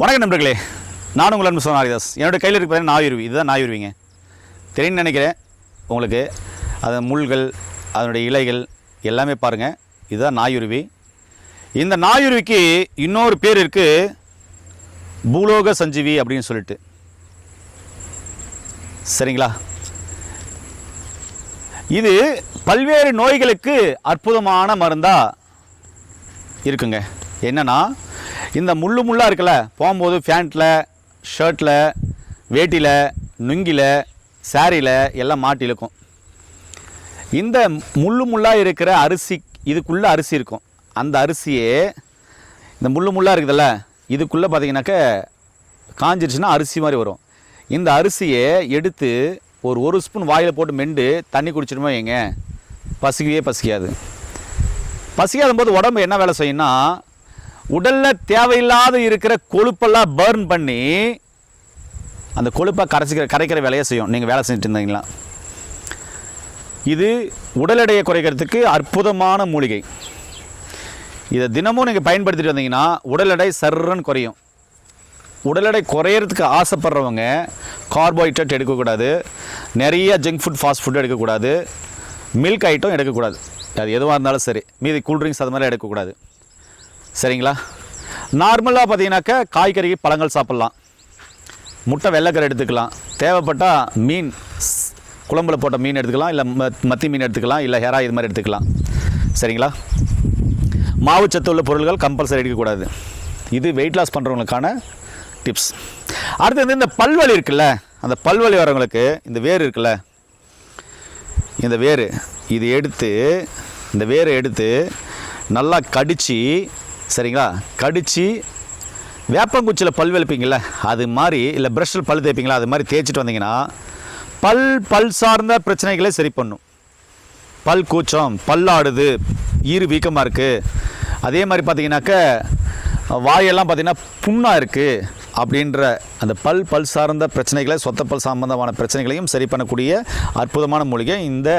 வணக்கம் நண்பர்களே. நான் உங்கள் அன்பு சோனாரிதாஸ் என்னோட கையில் இருக்க நாயுருவி. இதுதான் நாயுருவிங்க. தெரியும்னு நினைக்கிறேன் உங்களுக்கு. அது முள்கள் அதனுடைய இலைகள் எல்லாமே பாருங்கள் இதுதான் நாயுருவி. இந்த நாயுருவிக்கு இன்னொரு பேர் இருக்குது பூலோக சஞ்சீவி அப்படின்னு சொல்லிட்டு. சரிங்களா? இது பல்வேறு நோய்களுக்கு அற்புதமான மருந்தாக இருக்குங்க. என்னென்னா இந்த முள்ளு முள்ளாக இருக்குல்ல போகும்போது ஃபேண்ட்டில் ஷர்ட்டில் வேட்டியில் நுங்கியில் சாரியில் எல்லாம் மாட்டி இழுக்கும். இந்த முள்ளு முள்ளாக இருக்கிற அரிசி இதுக்குள்ளே அரிசி இருக்கும். அந்த அரிசியே இந்த முள்ளு முள்ளாக இருக்குதுல்ல இதுக்குள்ளே பார்த்தீங்கன்னாக்க காஞ்சிருச்சுன்னா அரிசி மாதிரி வரும். இந்த அரிசியை எடுத்து ஒரு ஒரு ஸ்பூன் வாயில் போட்டு மெண்டு தண்ணி குடிச்சிடுமோ எங்க பசிக்கவே பசிக்காது. பசிக்காத போது உடம்பு என்ன வேலை செய்யும்னா உடலில் தேவையில்லாத இருக்கிற கொழுப்பெல்லாம் பர்ன் பண்ணி அந்த கொழுப்பை கரைச்சிக்கிற கரைக்கிற வேலையை செய்யும். நீங்கள் வேலை செஞ்சுட்டு இருந்தீங்களா? இது உடல் எடையை குறைக்கிறதுக்கு அற்புதமான மூலிகை. இதை தினமும் நீங்கள் பயன்படுத்திட்டு வந்தீங்கன்னா உடல் எடை சர்றன்னு குறையும். உடல் எடை குறையிறதுக்கு ஆசைப்படுறவங்க கார்போஹைட்ரேட் எடுக்கக்கூடாது. நிறைய ஜங்க் ஃபுட் ஃபாஸ்ட் ஃபுட் எடுக்கக்கூடாது. மில்க் ஐட்டம் எடுக்கக்கூடாது. அது எதுவாக இருந்தாலும் சரி. மீதி கூல்ட்ரிங்க்ஸ் அது மாதிரி எடுக்கக்கூடாது. சரிங்களா? நார்மலாக பார்த்தீங்கன்னாக்கா காய்கறி பழங்கள் சாப்பிட்லாம். முட்டை வெள்ளைக்கரை எடுத்துக்கலாம். தேவைப்பட்டால் மீன் ஸ்- குழம்புல போட்ட மீன் எடுத்துக்கலாம் இல்லை மத்தி மீன் எடுத்துக்கலாம் இல்லை ஹெரா இது மாதிரி எடுத்துக்கலாம். சரிங்களா? மாவுச்சத்து உள்ள பொருள்கள் கம்பல்சரி எடுக்கக்கூடாது இது வெயிட் லாஸ் பண்ணுறவங்களுக்கான டிப்ஸ் அடுத்து வந்து இந்த பல்வலி இருக்குல்ல அந்த பல்வலி வரவங்களுக்கு இந்த வேர் இருக்குல்ல இந்த வேர் இது எடுத்து இந்த வேரை எடுத்து நல்லா கடித்து சரிங்களா? கடித்து வேப்பங்குச்சியில் பல் வெளுப்பீங்கள அது மாதிரி இல்லை ப்ரஷ்ஷில் பல் தேய்ப்பீங்களா அது மாதிரி தேய்ச்சிட்டு வந்தீங்கன்னா பல் பல் சார்ந்த பிரச்சனைகளை சரி பண்ணும். பல் கூச்சம் பல்லாடுது ஈறு வீக்கமாக இருக்குது அதே மாதிரி பார்த்தீங்கன்னாக்க வாயெல்லாம் பார்த்திங்கன்னா புண்ணாக இருக்குது அப்படின்ற அந்த பல் பல் சார்ந்த பிரச்சனைகளை சொத்த பல் சம்பந்தமான பிரச்சனைகளையும் சரி பண்ணக்கூடிய அற்புதமான மூலிகை இந்த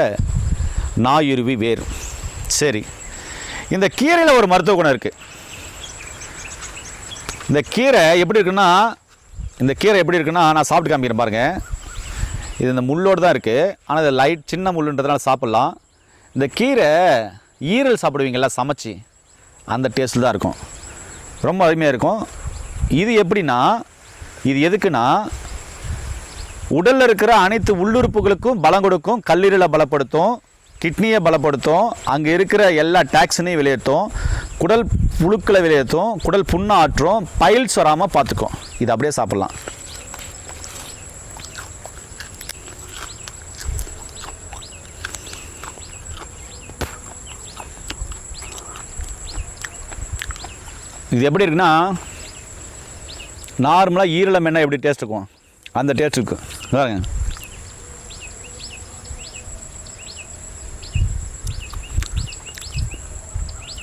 நாயுருவி வேர். சரி. இந்த கீரையில் ஒரு மருத்துவ குணம் இருக்குது இந்த கீரை எப்படி இருக்குன்னா இந்த கீரை எப்படி இருக்குன்னா நான் சாப்பிட்டு காமிக்கிறேன் பாருங்கள் இது இந்த முள்ளோடு தான் இருக்குது ஆனால் இது லைட் சின்ன முள்ளுன்றதுனால சாப்பிட்லாம். இந்த கீரை ஈரல் சாப்பிடுவீங்களா சமைச்சி. அந்த டேஸ்ட்டில் தான் இருக்கும். ரொம்ப அருமையாக இருக்கும். இது எப்படின்னா இது எதுக்குன்னா உடலில் இருக்கிற அனைத்து உள்ளுறுப்புகளுக்கும் பலம் கொடுக்கும் கல்லீரலை பலப்படுத்தும் கிட்னியை பலப்படுத்தும். அங்கே இருக்கிற எல்லா டாக்ஸினையும் வெளியேற்றும். குடல் புழுக்களை வெளியேற்றும். குடல் புண்ணாற்றும் பைல்ஸ் வராமல் பார்த்துக்கும். இது அப்படியே சாப்பிட்லாம். இது எப்படி இருக்குன்னா நார்மலாக ஈரலம் எண்ணெய் எப்படி டேஸ்ட் இருக்கும் அந்த டேஸ்ட் இருக்கும்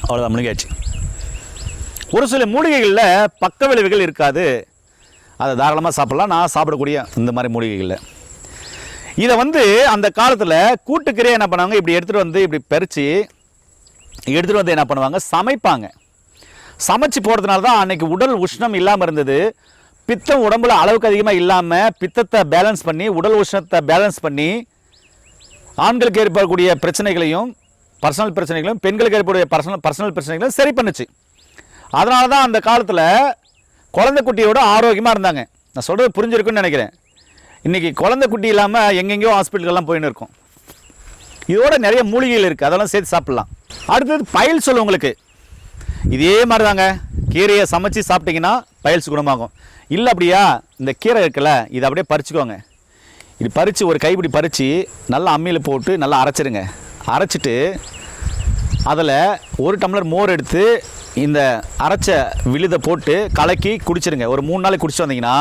அவ்வளோதான் முழுகியாச்சு ஒரு சில மூலிகைகளில் பக்க விளைவுகள் இருக்காது. அதை தாராளமாக சாப்பிடலாம். நான் சாப்பிடக்கூடிய இந்த மாதிரி மூலிகைகளில். இதை வந்து அந்த காலத்தில் கூட்டுக்கரையை என்ன பண்ணுவாங்க? இப்படி எடுத்துகிட்டு வந்து இப்படி பறித்து எடுத்துகிட்டு வந்து என்ன பண்ணுவாங்க? சமைப்பாங்க. சமைச்சு போகிறதுனால தான் அன்றைக்கி உடல் உஷ்ணம் இல்லாமல் இருந்தது. பித்தம் உடம்புல அளவுக்கு அதிகமாக இல்லாமல் பித்தத்தை பேலன்ஸ் பண்ணி உடல் உஷ்ணத்தை பேலன்ஸ் பண்ணி ஆண்களுக்கு ஏற்படக்கூடிய பிரச்சனைகளையும் பர்சனல் பிரச்சனைகளும் பெண்களுக்கு ஏற்படைய பர்சனல் பர்சனல் பிரச்சனைகளையும் சரி பண்ணுச்சு. அதனால தான் அந்த காலத்தில் குழந்தை குட்டியோட ஆரோக்கியமாக இருந்தாங்க. நான் சொல்கிறது புரிஞ்சிருக்குன்னு நினைக்கிறேன். இன்றைக்கி குழந்தை குட்டி இல்லாமல் எங்கெங்கேயோ ஹாஸ்பிட்டல்லாம் போயின்னு இருக்கும். இதோட நிறைய மூலிகைகள் இருக்குது அதெல்லாம் சேர்த்து சாப்பிட்லாம். அடுத்தது பயல் சொல்லு உங்களுக்கு. இதே மாதிரி தாங்க கீரையை சமைச்சு சாப்பிட்டீங்கன்னா பயல்ஸ் குணமாகும் இல்லை அப்படியா? இந்த கீரை இருக்குல்ல இதை அப்படியே பறிச்சுக்கோங்க. இது பறித்து ஒரு கைப்பிடி பறித்து நல்லா அம்மியில் போட்டு நல்லா அரைச்சிருங்க. அரைச்சிட்டு அதில் ஒரு டம்ளர் மோர் எடுத்து இந்த அரைச்ச விழுதை போட்டு கலக்கி குடிச்சிருங்க. ஒரு மூணு நாளைக்கு குடிச்சு வந்தீங்கன்னா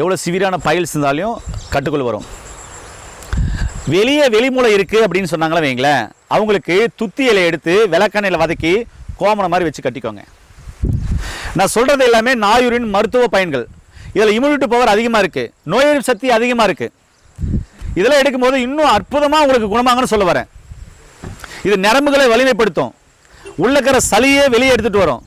எவ்வளோ சிவியரான பயல்ஸ் இருந்தாலும் கட்டுக்குள் வரும். வெளியே வெளிமூளை இருக்குது அப்படின்னு சொன்னாங்களே வைங்களேன். அவங்களுக்கு துத்தி இலையை எடுத்து விளக்கெண்ணையில் வதக்கி கோமணம் மாதிரி வச்சு கட்டிக்கோங்க. நான் சொல்கிறது எல்லாமே நாயுரின் மருத்துவ பயன்கள். இதில் இம்யூனிட்டி பவர் அதிகமாக இருக்குது நோய் எதிர்ப்பு சக்தி அதிகமாக இருக்குது இதெல்லாம் எடுக்கும்போது இன்னும் அற்புதமாக உங்களுக்கு குணமாகன்னு சொல்ல வரேன். இது நரம்புகளை வலிமைப்படுத்தும். உள்ளக்கிற சளியே வெளியே எடுத்துகிட்டு வரும்.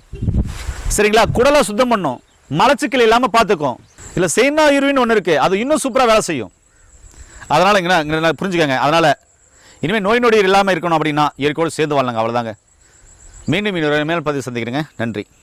சரிங்களா? குடலை சுத்தம் பண்ணும். மலச்சிக்கல் இல்லாமல் பார்த்துக்கும். இல்லை செய்னா இருவின்னு ஒன்று இருக்குது அது இன்னும் சூப்பராக வேலை செய்யும். அதனால் இங்கே இங்கே புரிஞ்சுக்கோங்க. அதனால் இனிமேல் நோய் நொடி இல்லாமல் இருக்கணும் அப்படின்னா இயற்கையோடு சேர்ந்து வாழலாங்க அவ்வளோதாங்க மீண்டும் இன்னொரு மேல் பதிவு சந்திக்கிறேங்க. நன்றி.